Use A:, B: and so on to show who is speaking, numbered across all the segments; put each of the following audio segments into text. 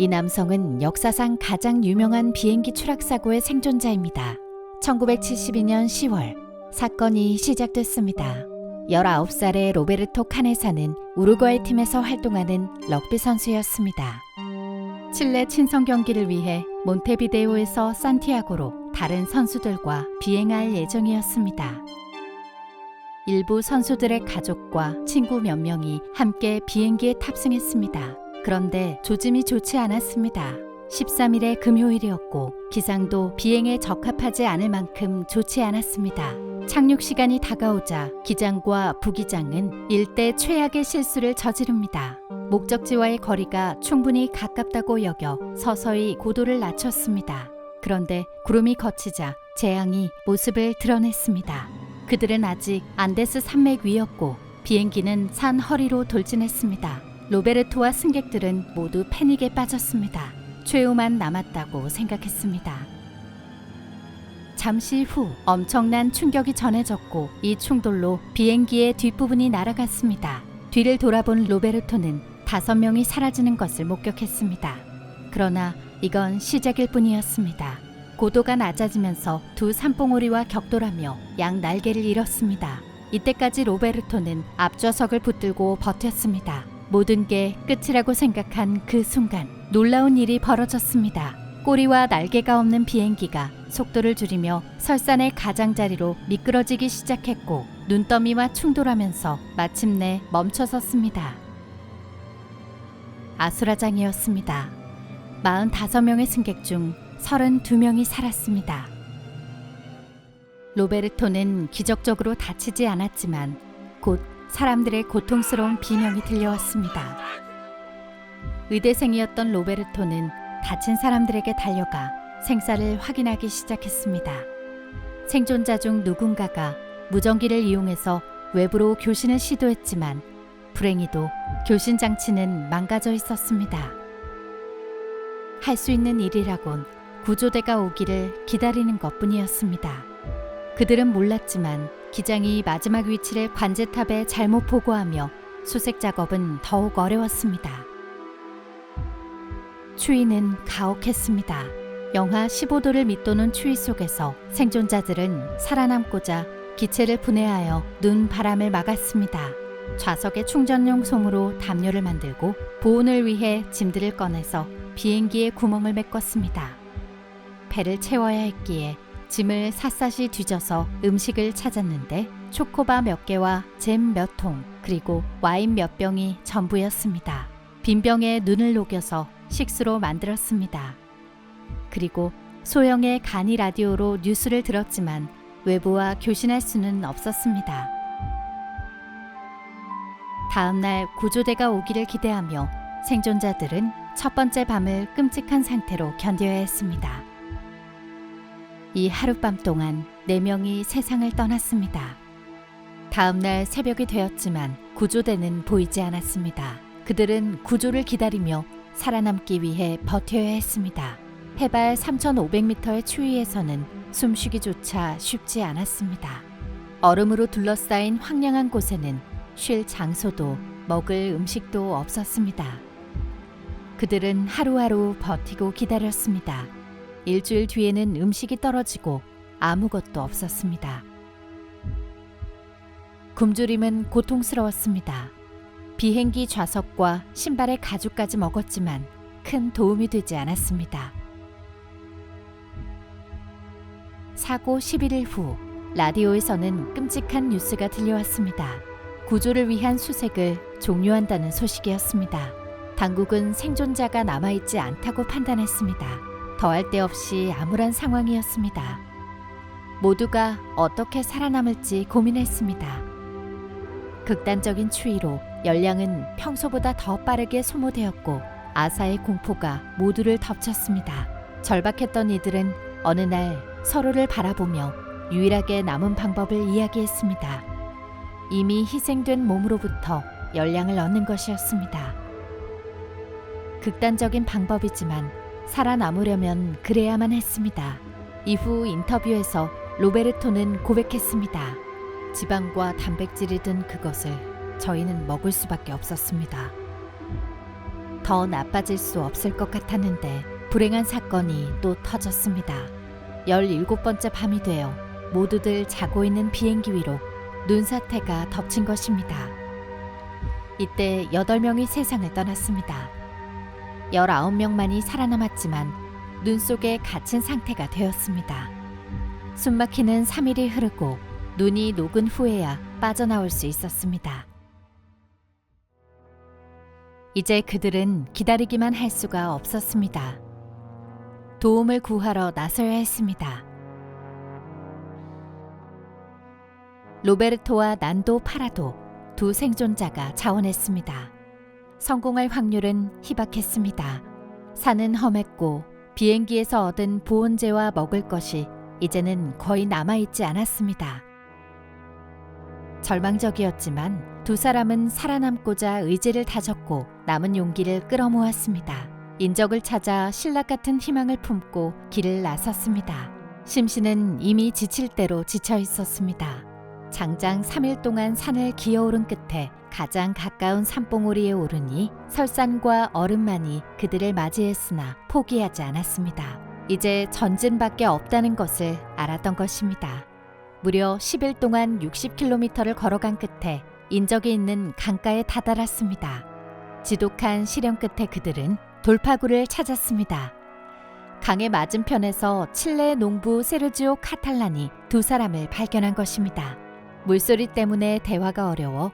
A: 이 남성은 역사상 가장 유명한 비행기 추락 사고의 생존자입니다. 1972년 10월 사건이 시작됐습니다. 19살의 로베르토 카네사는 우루과이 팀에서 활동하는 럭비 선수였습니다. 칠레 친선 경기를 위해 몬테비데오에서 산티아고로 다른 선수들과 비행할 예정이었습니다. 일부 선수들의 가족과 친구 몇 명이 함께 비행기에 탑승했습니다. 그런데 조짐이 좋지 않았습니다. 13일의 금요일이었고 기상도 비행에 적합하지 않을 만큼 좋지 않았습니다. 착륙 시간이 다가오자 기장과 부기장은 일대 최악의 실수를 저지릅니다. 목적지와의 거리가 충분히 가깝다고 여겨 서서히 고도를 낮췄습니다. 그런데 구름이 걷히자 재앙이 모습을 드러냈습니다. 그들은 아직 안데스 산맥 위였고 비행기는 산 허리로 돌진했습니다. 로베르토와 승객들은 모두 패닉에 빠졌습니다. 최후만 남았다고 생각했습니다. 잠시 후 엄청난 충격이 전해졌고 이 충돌로 비행기의 뒷부분이 날아갔습니다. 뒤를 돌아본 로베르토는 다섯 명이 사라지는 것을 목격했습니다. 그러나 이건 시작일 뿐이었습니다. 고도가 낮아지면서 두 산봉우리와 격돌하며 양 날개를 잃었습니다. 이때까지 로베르토는 앞좌석을 붙들고 버텼습니다. 모든 게 끝이라고 생각한 그 순간 놀라운 일이 벌어졌습니다. 꼬리와 날개가 없는 비행기가 속도를 줄이며 설산의 가장자리로 미끄러지기 시작했고 눈더미와 충돌하면서 마침내 멈춰섰습니다. 아수라장이었습니다. 45명의 승객 중 32명이 살았습니다. 로베르토는 기적적으로 다치지 않았지만 곧 사람들의 고통스러운 비명이 들려왔습니다. 의대생이었던 로베르토는 다친 사람들에게 달려가 생사를 확인하기 시작했습니다. 생존자 중 누군가가 무전기를 이용해서 외부로 교신을 시도했지만 불행히도 교신 장치는 망가져 있었습니다. 할 수 있는 일이라곤 구조대가 오기를 기다리는 것 뿐이었습니다. 그들은 몰랐지만 기장이 마지막 위치를 관제탑에 잘못 보고하며 수색 작업은 더욱 어려웠습니다. 추위는 가혹했습니다. 영하 15도를 밑도는 추위 속에서 생존자들은 살아남고자 기체를 분해하여 눈 바람을 막았습니다. 좌석에 충전용 솜으로 담요를 만들고 보온을 위해 짐들을 꺼내서 비행기에 구멍을 메꿨습니다. 배를 채워야 했기에 짐을 샅샅이 뒤져서 음식을 찾았는데 초코바 몇 개와 잼 몇 통, 그리고 와인 몇 병이 전부였습니다. 빈 병에 눈을 녹여서 식수로 만들었습니다. 그리고 소형의 간이 라디오로 뉴스를 들었지만 외부와 교신할 수는 없었습니다. 다음 날 구조대가 오기를 기대하며 생존자들은 첫 번째 밤을 끔찍한 상태로 견뎌야 했습니다. 이 하룻밤 동안 네 명이 세상을 떠났습니다. 다음 날 새벽이 되었지만 구조대는 보이지 않았습니다. 그들은 구조를 기다리며 살아남기 위해 버텨야 했습니다. 해발 3,500m의 추위에서는 숨쉬기조차 쉽지 않았습니다. 얼음으로 둘러싸인 황량한 곳에는 쉴 장소도 먹을 음식도 없었습니다. 그들은 하루하루 버티고 기다렸습니다. 일주일 뒤에는 음식이 떨어지고 아무것도 없었습니다. 굶주림은 고통스러웠습니다. 비행기 좌석과 신발의 가죽까지 먹었지만 큰 도움이 되지 않았습니다. 사고 11일 후 라디오에서는 끔찍한 뉴스가 들려왔습니다. 구조를 위한 수색을 종료한다는 소식이었습니다. 당국은 생존자가 남아있지 않다고 판단했습니다. 더할 데 없이 암울한 상황이었습니다. 모두가 어떻게 살아남을지 고민했습니다. 극단적인 추위로 열량은 평소보다 더 빠르게 소모되었고 아사의 공포가 모두를 덮쳤습니다. 절박했던 이들은 어느 날 서로를 바라보며 유일하게 남은 방법을 이야기했습니다. 이미 희생된 몸으로부터 열량을 얻는 것이었습니다. 극단적인 방법이지만 살아남으려면 그래야만 했습니다. 이후 인터뷰에서 로베르토는 고백했습니다. 지방과 단백질이 든 그것을 저희는 먹을 수밖에 없었습니다. 더 나빠질 수 없을 것 같았는데 불행한 사건이 또 터졌습니다. 17번째 밤이 되어 모두들 자고 있는 비행기 위로 눈사태가 덮친 것입니다. 이때 8명이 세상을 떠났습니다. 19명만이 살아남았지만 눈 속에 갇힌 상태가 되었습니다. 숨막히는 3일이 흐르고 눈이 녹은 후에야 빠져나올 수 있었습니다. 이제 그들은 기다리기만 할 수가 없었습니다. 도움을 구하러 나서야 했습니다. 로베르토와 난도 파라도 두 생존자가 자원했습니다. 성공할 확률은 희박했습니다. 산은 험했고 비행기에서 얻은 보온제와 먹을 것이 이제는 거의 남아있지 않았습니다. 절망적이었지만 두 사람은 살아남고자 의지를 다졌고 남은 용기를 끌어모았습니다. 인적을 찾아 신락 같은 희망을 품고 길을 나섰습니다. 심신은 이미 지칠 대로 지쳐 있었습니다. 장장 3일 동안 산을 기어오른 끝에 가장 가까운 산봉우리에 오르니 설산과 얼음만이 그들을 맞이했으나 포기하지 않았습니다. 이제 전진밖에 없다는 것을 알았던 것입니다. 무려 10일 동안 60km를 걸어간 끝에 인적이 있는 강가에 다다랐습니다. 지독한 시련 끝에 그들은 돌파구를 찾았습니다. 강의 맞은편에서 칠레 농부 세르지오 카탈란이 두 사람을 발견한 것입니다. 물소리 때문에 대화가 어려워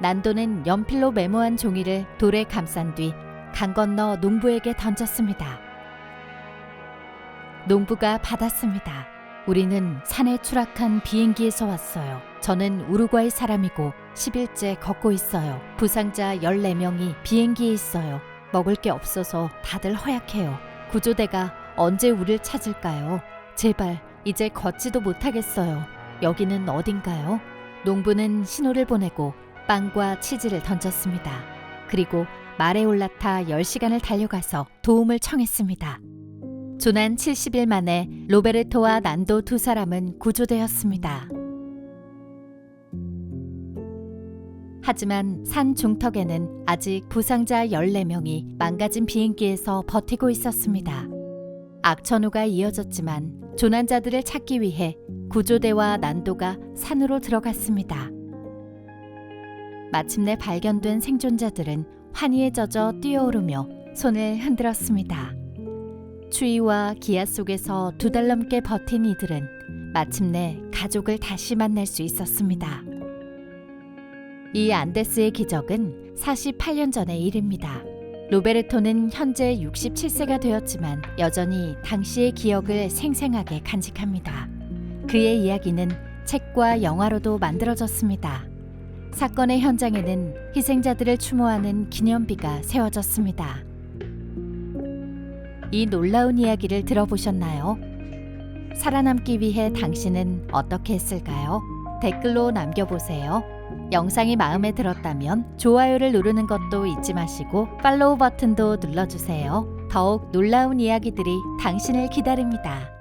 A: 난도는 연필로 메모한 종이를 돌에 감싼 뒤 강 건너 농부에게 던졌습니다. 농부가 받았습니다. 우리는 산에 추락한 비행기에서 왔어요. 저는 우루과이 사람이고 10일째 걷고 있어요. 부상자 14명이 비행기에 있어요. 먹을 게 없어서 다들 허약해요. 구조대가 언제 우릴 찾을까요? 제발 이제 걷지도 못하겠어요. 여기는 어딘가요? 농부는 신호를 보내고 빵과 치즈를 던졌습니다. 그리고 말에 올라타 10시간을 달려가서 도움을 청했습니다. 조난 70일 만에 로베르토와 난도 두 사람은 구조되었습니다. 하지만 산 중턱에는 아직 부상자 14명이 망가진 비행기에서 버티고 있었습니다. 악천후가 이어졌지만 조난자들을 찾기 위해 구조대와 난도가 산으로 들어갔습니다. 마침내 발견된 생존자들은 환희에 젖어 뛰어오르며 손을 흔들었습니다. 추위와 기아 속에서 두 달 넘게 버틴 이들은 마침내 가족을 다시 만날 수 있었습니다. 이 안데스의 기적은 48년 전의 일입니다. 로베르토는 현재 67세가 되었지만 여전히 당시의 기억을 생생하게 간직합니다. 그의 이야기는 책과 영화로도 만들어졌습니다. 사건의 현장에는 희생자들을 추모하는 기념비가 세워졌습니다. 이 놀라운 이야기를 들어보셨나요? 살아남기 위해 당신은 어떻게 했을까요? 댓글로 남겨보세요. 영상이 마음에 들었다면 좋아요를 누르는 것도 잊지 마시고 팔로우 버튼도 눌러주세요. 더욱 놀라운 이야기들이 당신을 기다립니다.